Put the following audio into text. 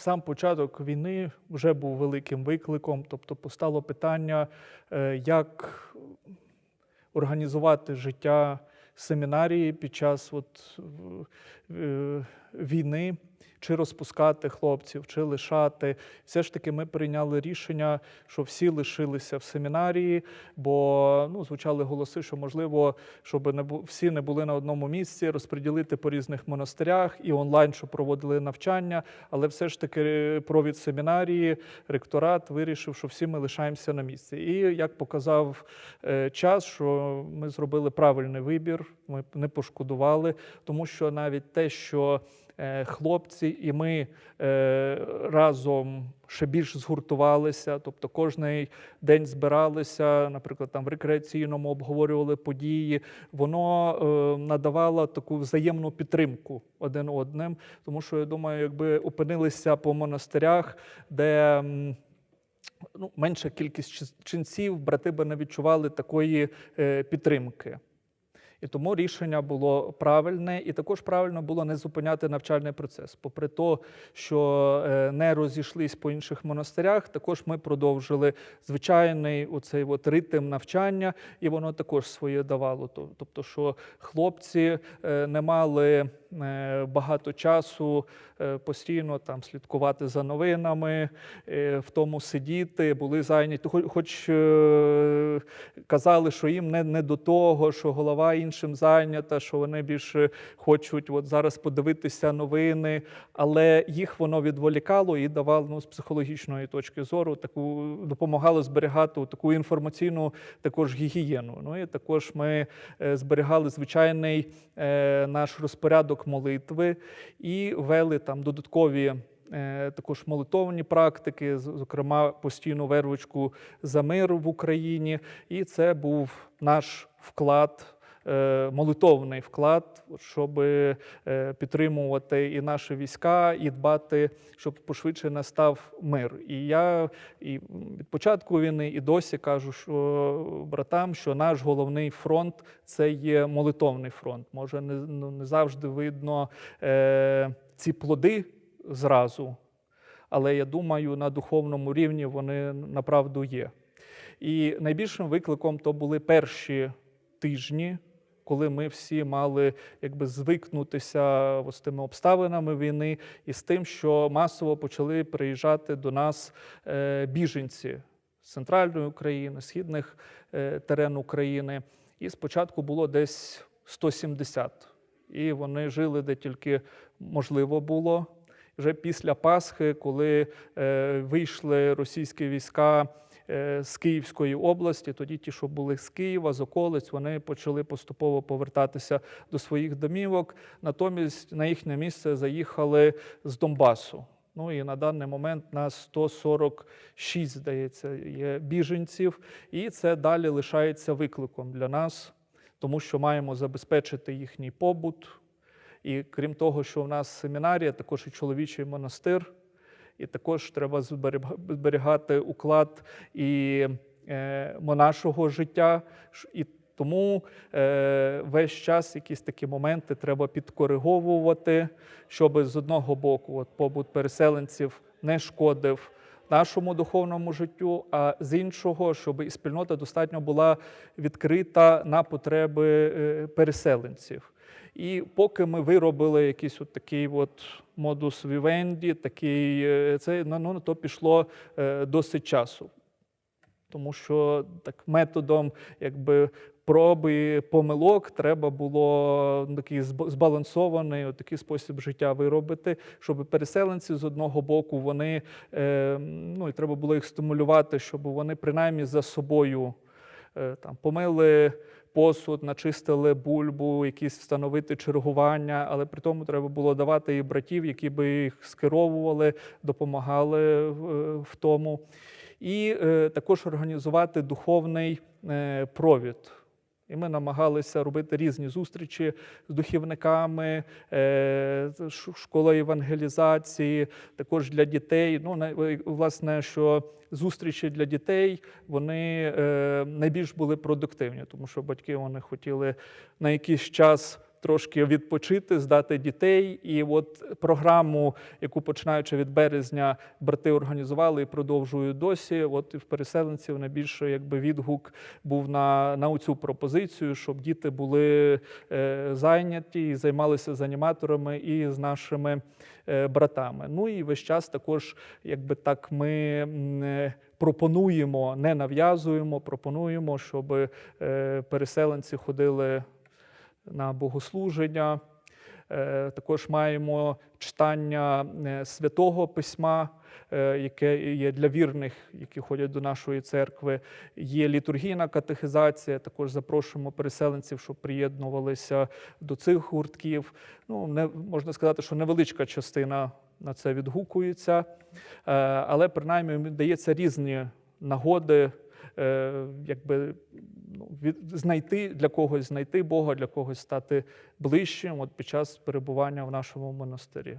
сам початок війни вже був великим викликом. Тобто постало питання, е, як організувати життя семінарії під час от, е, війни, чи розпускати хлопців, чи лишати. Все ж таки, ми прийняли рішення, що всі лишилися в семінарії, бо ну, звучали голоси, що можливо, щоб не всі не були на одному місці, розподілити по різних монастирях і онлайн, щоб проводили навчання. Але все ж таки провід семінарії, ректорат вирішив, що всі ми лишаємося на місці. І як показав е, час, що ми зробили правильний вибір, ми не пошкодували, тому що навіть те, що е, хлопці і ми е, разом ще більш згуртувалися, тобто кожний день збиралися, наприклад, там в рекреаційному обговорювали події. Воно е, надавало таку взаємну підтримку один одним, тому що я думаю, якби опинилися по монастирях, де ну, менша кількість ченців, брати би не відчували такої е, підтримки. І тому рішення було правильне, і також правильно було не зупиняти навчальний процес. Попри те, що е, не розійшлись по інших монастирях, також ми продовжили звичайний оцей от ритм навчання, і воно також своє давало. Тобто, що хлопці е, не мали багато часу е, постійно там слідкувати за новинами, е, в тому сидіти, були зайняті. Хоч, е, казали, що їм не, не до того, що голова іншим зайнята, що вони більше хочуть от зараз подивитися новини, але їх воно відволікало і давало ну, з психологічної точки зору таку допомагало зберігати таку інформаційну також гігієну. Ну і також ми е, зберігали звичайний е, наш розпорядок молитви і вели там додаткові. е, Також молитовні практики, зокрема постійну вервочку за мир в Україні, і це був наш вклад, молитовний вклад, щоб е, підтримувати і наші війська, і дбати, щоб пошвидше настав мир. І я і від початку війни, і досі кажу, що братам, що наш головний фронт це є молитовний фронт. Може, не, ну, не завжди видно е, ці плоди зразу, але я думаю, на духовному рівні вони направду є. І найбільшим викликом то були перші тижні, коли ми всі мали якби звикнутися з тими обставинами війни і з тим, що масово почали приїжджати до нас е, біженці з центральної України, східних е, терен України. І спочатку було десь 170. І вони жили де тільки можливо було. Вже після Пасхи, коли е, вийшли російські війська з Київської області, тоді ті, що були з Києва, з околиць, вони почали поступово повертатися до своїх домівок. Натомість на їхнє місце заїхали з Донбасу. Ну і на даний момент нас 146, здається, є біженців, і це далі лишається викликом для нас, тому що маємо забезпечити їхній побут. І крім того, що в нас семінарія, також і чоловічий монастир, і також треба зберігати уклад і е, монашого життя. І тому е, весь час якісь такі моменти треба підкориговувати, щоб з одного боку от, побут переселенців не шкодив нашому духовному життю, а з іншого, щоб і спільнота достатньо була відкрита на потреби е, переселенців. І поки ми виробили якийсь от такий от модус вівенді, такий е, це ну, ну, то пішло е, досить часу. Тому що так методом якби проби помилок треба було такий збалансований такий спосіб життя виробити, щоб переселенці з одного боку вони е, ну і треба було їх стимулювати, щоб вони принаймні за собою там помили посуд, начистили бульбу, якісь встановити чергування, але при тому треба було давати і братів, які би їх скеровували, допомагали в, в тому. І е, також організувати духовний е, провід. І ми намагалися робити різні зустрічі з духівниками, е, школа евангелізації, також для дітей. Ну, власне, що зустрічі для дітей вони е, найбільш були продуктивні, тому що батьки вони хотіли на якийсь час трошки відпочити, здати дітей. І от програму, яку починаючи від березня, брати організували і продовжують досі. От і в переселенців найбільше якби відгук був на, на цю пропозицію, щоб діти були е, зайняті і займалися з аніматорами і з нашими е, братами. Ну і весь час також, якби так, ми. е, Пропонуємо, не нав'язуємо, пропонуємо, щоб е, переселенці ходили на богослуження. Е, Також маємо читання е, святого письма, е, яке є для вірних, які ходять до нашої церкви. Є літургійна катехизація. Також запрошуємо переселенців, щоб приєднувалися до цих гуртків. Ну, не можна сказати, що невеличка частина на це відгукується, але принаймні дається різні нагоди. Якби ну, від, знайти для когось знайти Бога, для когось стати ближчим от під час перебування в нашому монастирі.